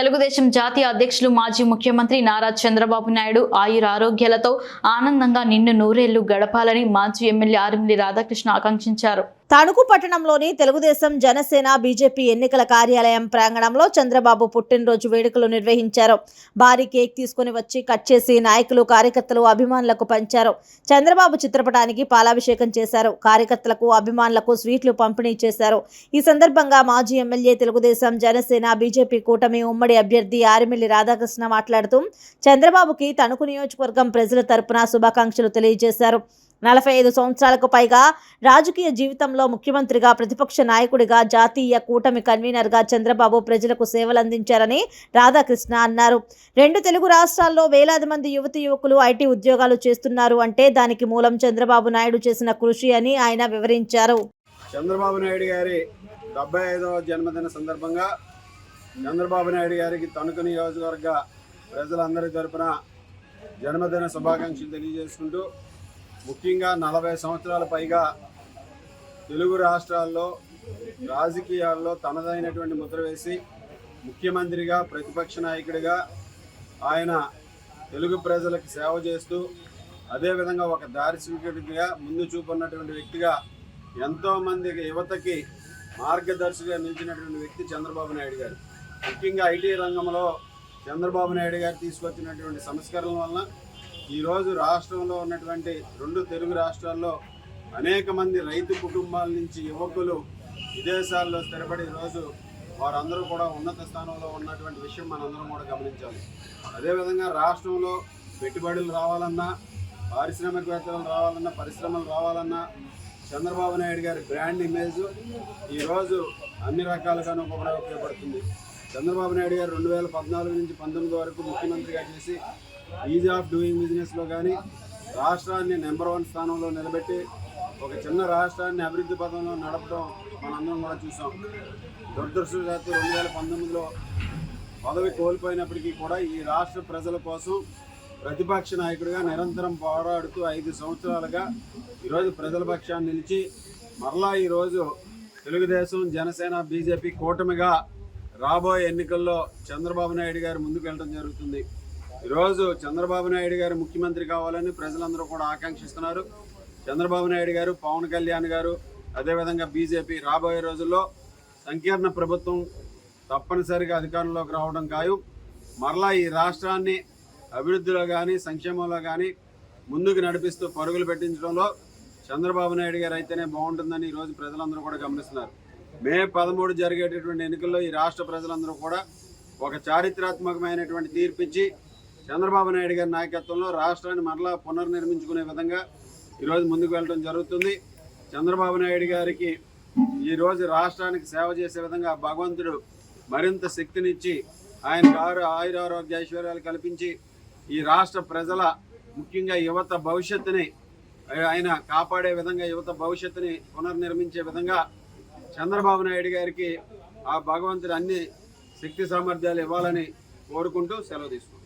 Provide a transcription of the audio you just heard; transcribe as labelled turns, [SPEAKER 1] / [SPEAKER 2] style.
[SPEAKER 1] తెలుగుదేశం జాతీయ అధ్యక్షులు మాజీ ముఖ్యమంత్రి నారా చంద్రబాబు నాయుడు ఆయుర ఆరోగ్యాలతో ఆనందంగా నిన్ను నూరేళ్ళు గడపాలని మాజీ ఎమ్మెల్యే ఆరిమిల్లి రాధాకృష్ణ ఆకాంక్షించారు.
[SPEAKER 2] తణుకు పట్టణంలోని తెలుగుదేశం జనసేన బీజేపీ ఎన్నికల కార్యాలయం ప్రాంగణంలో చంద్రబాబు పుట్టినరోజు వేడుకలు నిర్వహించారు. భారీ కేక్ తీసుకుని వచ్చి కట్ చేసి నాయకులు కార్యకర్తలు అభిమానులకు పంచారు. చంద్రబాబు చిత్రపటానికి పాలాభిషేకం చేశారు. కార్యకర్తలకు అభిమానులకు స్వీట్లు పంపిణీ చేశారు. ఈ సందర్భంగా మాజీ ఎమ్మెల్యే తెలుగుదేశం జనసేన బీజేపీ కూటమి ఉమ్మడి అభ్యర్థి ఆరిమిల్లి రాధాకృష్ణ మాట్లాడుతూ చంద్రబాబుకి తణుకు నియోజకవర్గం ప్రజల తరపున శుభాకాంక్షలు తెలియజేశారు. నలభై ఐదు సంవత్సరాలకు పైగా రాజకీయ జీవితంలో ముఖ్యమంత్రిగా ప్రతిపక్ష నాయకుడిగా జాతీయ కూటమి కన్వీనర్గా చంద్రబాబు ప్రజలకు సేవలందించారని రాధాకృష్ణ అన్నారు. రెండు తెలుగు రాష్ట్రాల్లో వేలాది మంది యువతి యువకులు ఐటీ ఉద్యోగాలు చేస్తున్నారు అంటే దానికి మూలం చంద్రబాబు నాయుడు చేసిన కృషి అని ఆయన వివరించారు.
[SPEAKER 3] చంద్రబాబు నాయుడు గారి డెబ్బై ఐదవ జన్మదిన సందర్భంగా చంద్రబాబు నాయుడు గారికి తణుకు నియోజకవర్గ ప్రజలందరి తరపున జన్మదిన శుభాకాంక్షలు తెలియజేసుకుంటూ ముఖ్యంగా నలభై సంవత్సరాల పైగా తెలుగు రాష్ట్రాల్లో రాజకీయాల్లో తనదైనటువంటి ముద్ర వేసి ముఖ్యమంత్రిగా ప్రతిపక్ష నాయకుడిగా ఆయన తెలుగు ప్రజలకు సేవ చేస్తూ అదేవిధంగా ఒక దార్శనికుడిగా ముందు చూపున్నటువంటి వ్యక్తిగా ఎంతోమంది యువతకి మార్గదర్శిగా నిలిచినటువంటి వ్యక్తి చంద్రబాబు నాయుడు గారు. ముఖ్యంగా ఐటీ రంగంలో చంద్రబాబు నాయుడు గారు తీసుకొచ్చినటువంటి సంస్కరణల వలన ఈరోజు రాష్ట్రంలో ఉన్నటువంటి రెండు తెలుగు రాష్ట్రాల్లో అనేక మంది రైతు కుటుంబాల నుంచి యువకులు విదేశాల్లో స్థిరపడి ఈరోజు వారందరూ కూడా ఉన్నత స్థానంలో ఉన్నటువంటి విషయం మనందరం కూడా గమనించాలి. అదేవిధంగా రాష్ట్రంలో పెట్టుబడులు రావాలన్నా పారిశ్రామికవేత్తలు రావాలన్నా పరిశ్రమలు రావాలన్నా చంద్రబాబు నాయుడు గారి బ్రాండ్ ఇమేజ్ ఈరోజు అన్ని రకాలుగాను ఉపయోగపడుతుంది. చంద్రబాబు నాయుడు గారు రెండు వేల పద్నాలుగు నుంచి పంతొమ్మిది వరకు ముఖ్యమంత్రిగా చేసి ఈజీ ఆఫ్ డూయింగ్ బిజినెస్లో కానీ రాష్ట్రాన్ని నెంబర్ వన్ స్థానంలో నిలబెట్టి ఒక చిన్న రాష్ట్రాన్ని అభివృద్ధి పథంలో నడపడం మనందరం కూడా చూసాం. దురదృష్టవశాత్తు రెండు వేల పంతొమ్మిదిలో పదవి కోల్పోయినప్పటికీ కూడా ఈ రాష్ట్ర ప్రజల కోసం ప్రతిపక్ష నాయకుడిగా నిరంతరం పోరాడుతూ ఐదు సంవత్సరాలుగా ఈరోజు ప్రజల పక్షాన్ని నిలిచి మరలా ఈరోజు తెలుగుదేశం జనసేన బీజేపీ కూటమిగా రాబోయే ఎన్నికల్లో చంద్రబాబు నాయుడు గారు ముందుకు వెళ్ళడం జరుగుతుంది. ఈరోజు చంద్రబాబు నాయుడు గారు ముఖ్యమంత్రి కావాలని ప్రజలందరూ కూడా ఆకాంక్షిస్తున్నారు. చంద్రబాబు నాయుడు గారు పవన్ కళ్యాణ్ గారు అదేవిధంగా బీజేపీ రాబోయే రోజుల్లో సంకీర్ణ ప్రభుత్వం తప్పనిసరిగా అధికారంలోకి రావడం ఖాయం. మరలా ఈ రాష్ట్రాన్ని అభివృద్ధిలో కానీ సంక్షేమంలో కానీ ముందుకు నడిపిస్తూ పరుగులు పెట్టించడంలో చంద్రబాబు నాయుడు గారు అయితేనే బాగుంటుందని ఈరోజు ప్రజలందరూ కూడా గమనిస్తున్నారు. మే పదమూడు జరిగేటటువంటి ఎన్నికల్లో ఈ రాష్ట్ర ప్రజలందరూ కూడా ఒక చారిత్రాత్మకమైనటువంటి తీర్పిచ్చి చంద్రబాబు నాయుడు గారి నాయకత్వంలో రాష్ట్రాన్ని మరలా పునర్నిర్మించుకునే విధంగా ఈరోజు ముందుకు వెళ్ళడం జరుగుతుంది. చంద్రబాబు నాయుడు గారికి ఈరోజు రాష్ట్రానికి సేవ చేసే విధంగా భగవంతుడు మరింత శక్తినిచ్చి ఆయనకు ఆరు ఆయురారోగ్య ఐశ్వర్యాలు కల్పించి ఈ రాష్ట్ర ప్రజల ముఖ్యంగా యువత భవిష్యత్తుని ఆయన కాపాడే విధంగా యువత భవిష్యత్తుని పునర్నిర్మించే విధంగా చంద్రబాబు నాయుడు గారికి ఆ భగవంతుడు అన్ని శక్తి సామర్థ్యాలు ఇవ్వాలని కోరుకుంటూ సెలవు తీసుకుంటాం